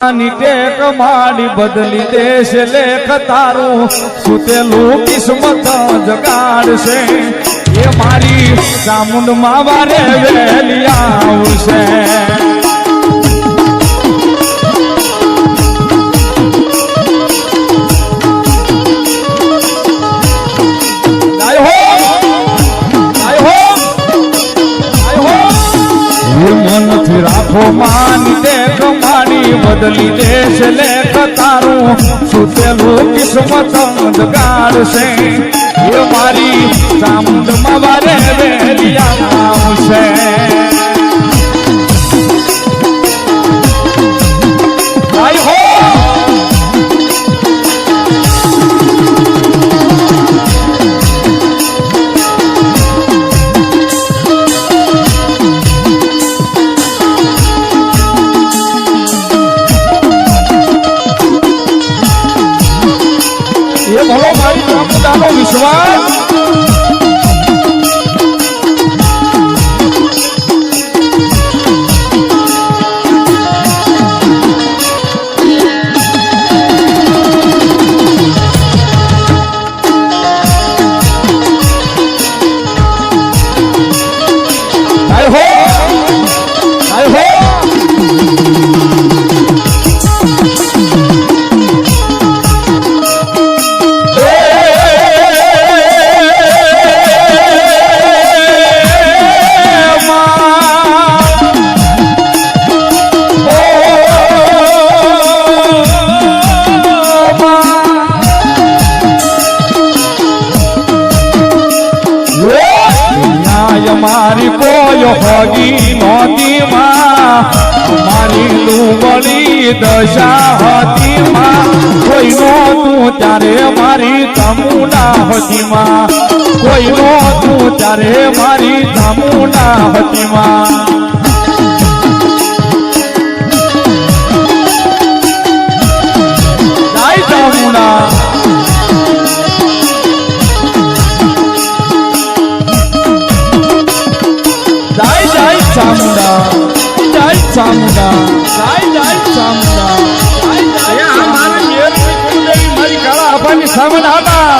ની ટેક માડી બદલી દેશ લેખ તારું. સુતેલું કિસ્મત જગાડશે એ મારી ચામુંડમાં વારે વેલી આવશે. રાખો માની તે કમાણી બદલી દેશ લેખ તારું. સુતેલું કિસ્મત જગાડશે એ મારી ચામુંડમાં વારે વેલિયા આવશે. મારી લુંબળી દશા હતી માં. કોઈ નહોતું ત્યારે મારી તમુના હતી માં. કોઈ નહોતું ત્યારે મારી તમુના હતી માં. ચામુંડા. ચામુંડા. મારા કાળા આપાની સામે હતા.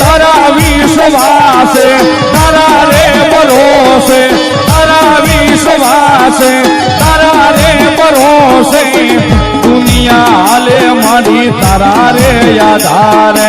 તારા વિશ્વાસે તારા રે ભરોસે તારા વિશ્વાસે તારા રે ભરોસે. દુનિયા હાલે મારી તારા રે યાધારે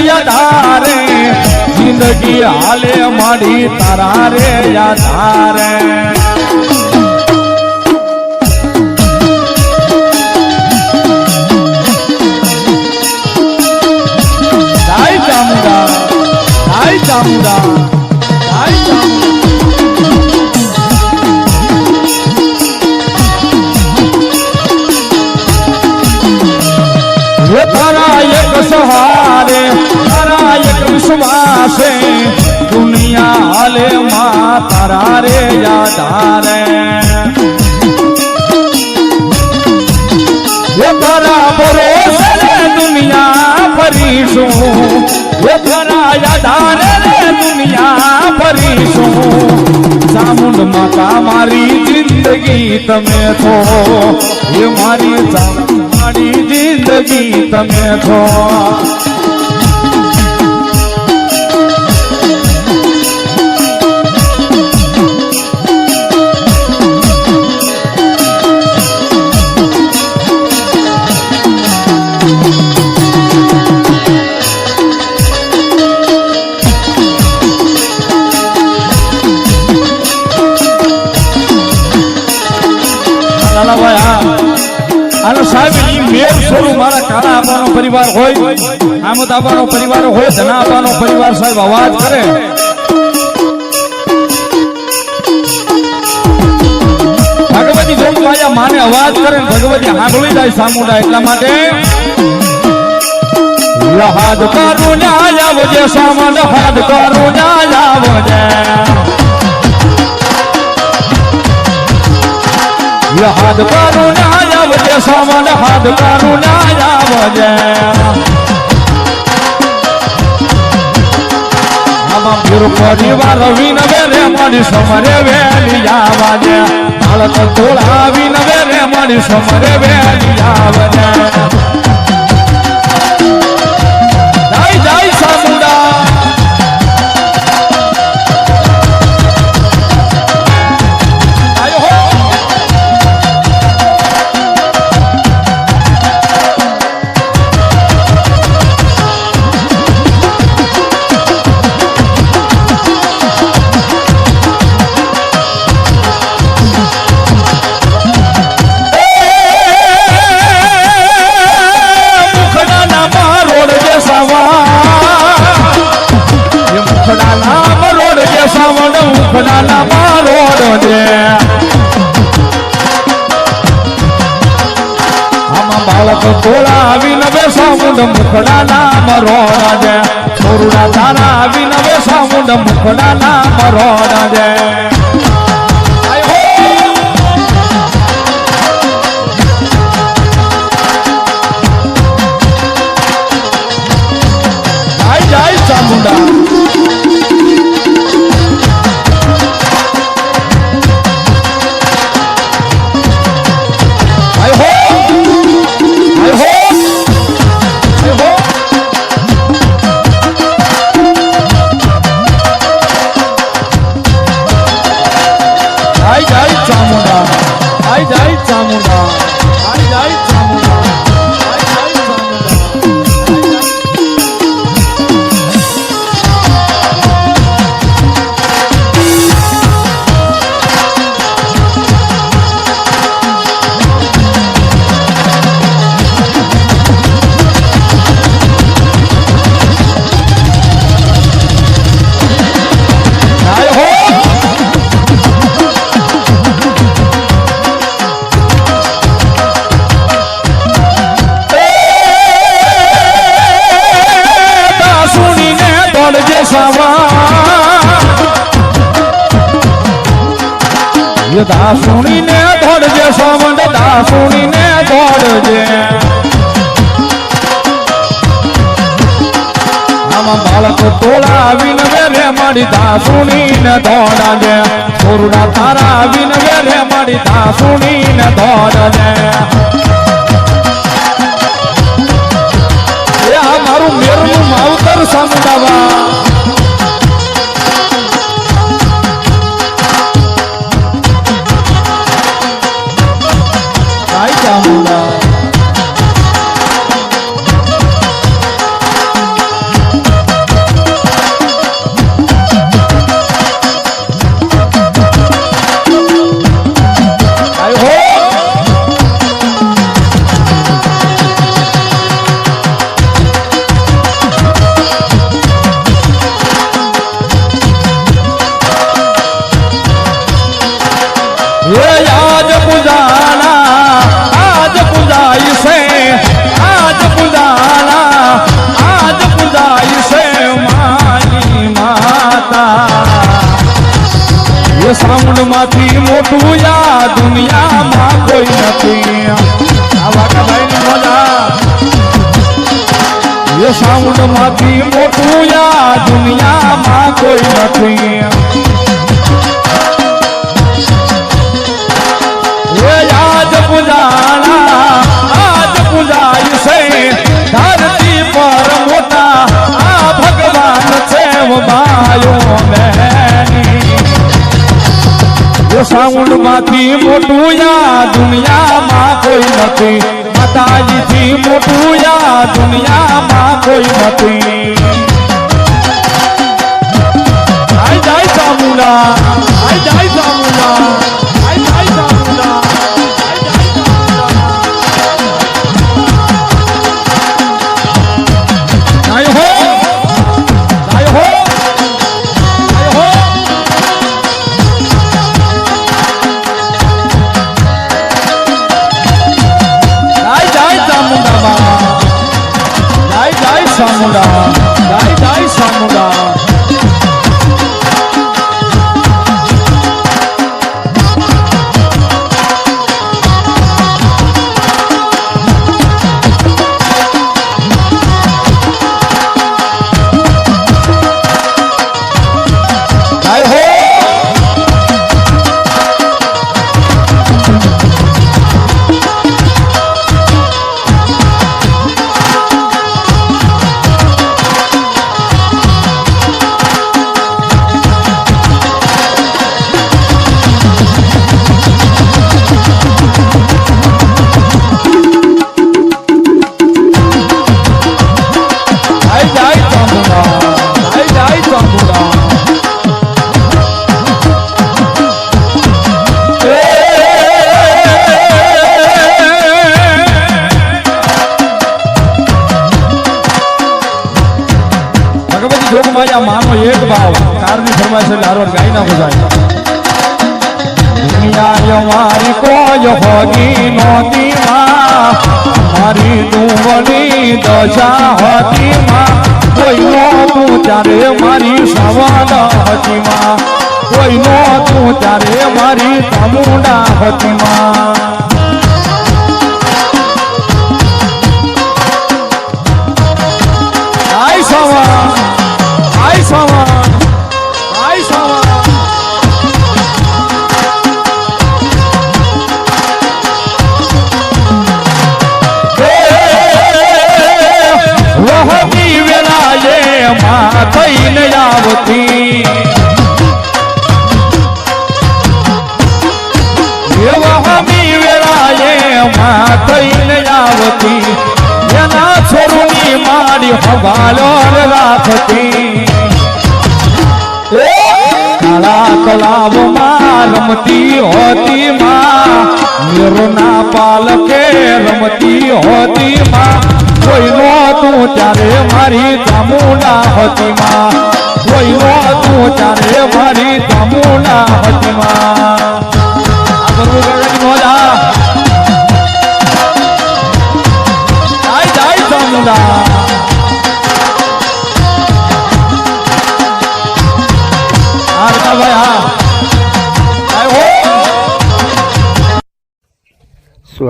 યાદારે જિંદગી હાલે મારી તારા રે યાદારે યાદારે બરાબર દુનિયા ફરીશું. દુનિયા ફરીશું. ચામુંડ માતા મારી જિંદગી તમે છો. એ મારી મારી જિંદગી તમે છો. આનો સાહેબ, ઈ મેળ છોડું મારા કાળા આપવાનો પરિવાર હોય, આમદ આપવાનો પરિવાર હોય, ધના આપવાનો પરિવાર સાહેબ, અવાજ કરે. ભગવતી જોઈ આયા માને અવાજ કરે ભગવતી સાંભળી જાય સામુડા એટલા માટે. હાથ કરું ના લાવો જે સામાન હાથ કરું ના આવજે. હાથ કરું ના આવજે સમન હાથ કરું ના આવજે. આમાં પૂર પરિવાર વિન વેરે મળી સમરે વેલી આવજે. હાલત તોળાવી નવે રે મળી સમરે વેલી આવજે. આમાં બાળક તોળા આવીને બેસા મુંડ મુખડાના મરોડ જે છોરુડા તારા આવીને બેસા મુંડ મુખડાના મરોડ જે દાસુણીને દોડજે સાવંડ દાસુણીને દોડજે આમાં બાળક તોળા આવીને વેરે મારી દાસુણીને દોડાજે છોરુડા તારા આવીને વેરે મારી દાસુણીને આ મારું મેરનું માવતર સમજાવા એ સાઉન્ડમાંથી મોટું યા દુનિયામાં કોઈ નથી આજ પુજાણા આજ પુજાય છે ધરતી પર મોટા આ ભગવાન છે સાઉન્ડમાંથી મોટું યા દુનિયામાં કોઈ નથી. માતાજીથી મોટું યા દુનિયામાં કોઈ નથી. ભાઈ માનો એક ભાવ કારની ફરમાય છે લારો ગાઈ ના બજાય દુનિયા મારી કોઈ હોગી નહોતી માં, મારી ડુંગળી દશા હતી માં. કોઈ નહોતું ત્યારે મારી સવાલ હતી માં. કોઈ નહોતું ત્યારે મારી તમુંડા હતી માં. કાળા તલાવમાં રમતી હોતી માં. મેરોના પાલકે રમતી હોતી માં. કોઈ નહોતું ત્યારે મારી ચામુંડા હતી માં. કોઈ નહોતું ત્યારે મારી ચામુંડા હતી માં. ચામુંડા.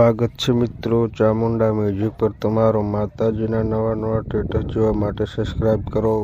સ્વાગત છે મિત્રો. ચામુંડા મ્યુઝિક પર તમારો માતાજીના નવા નવા સ્ટેટસ જોવા માટે સબસ્ક્રાઈબ કરો.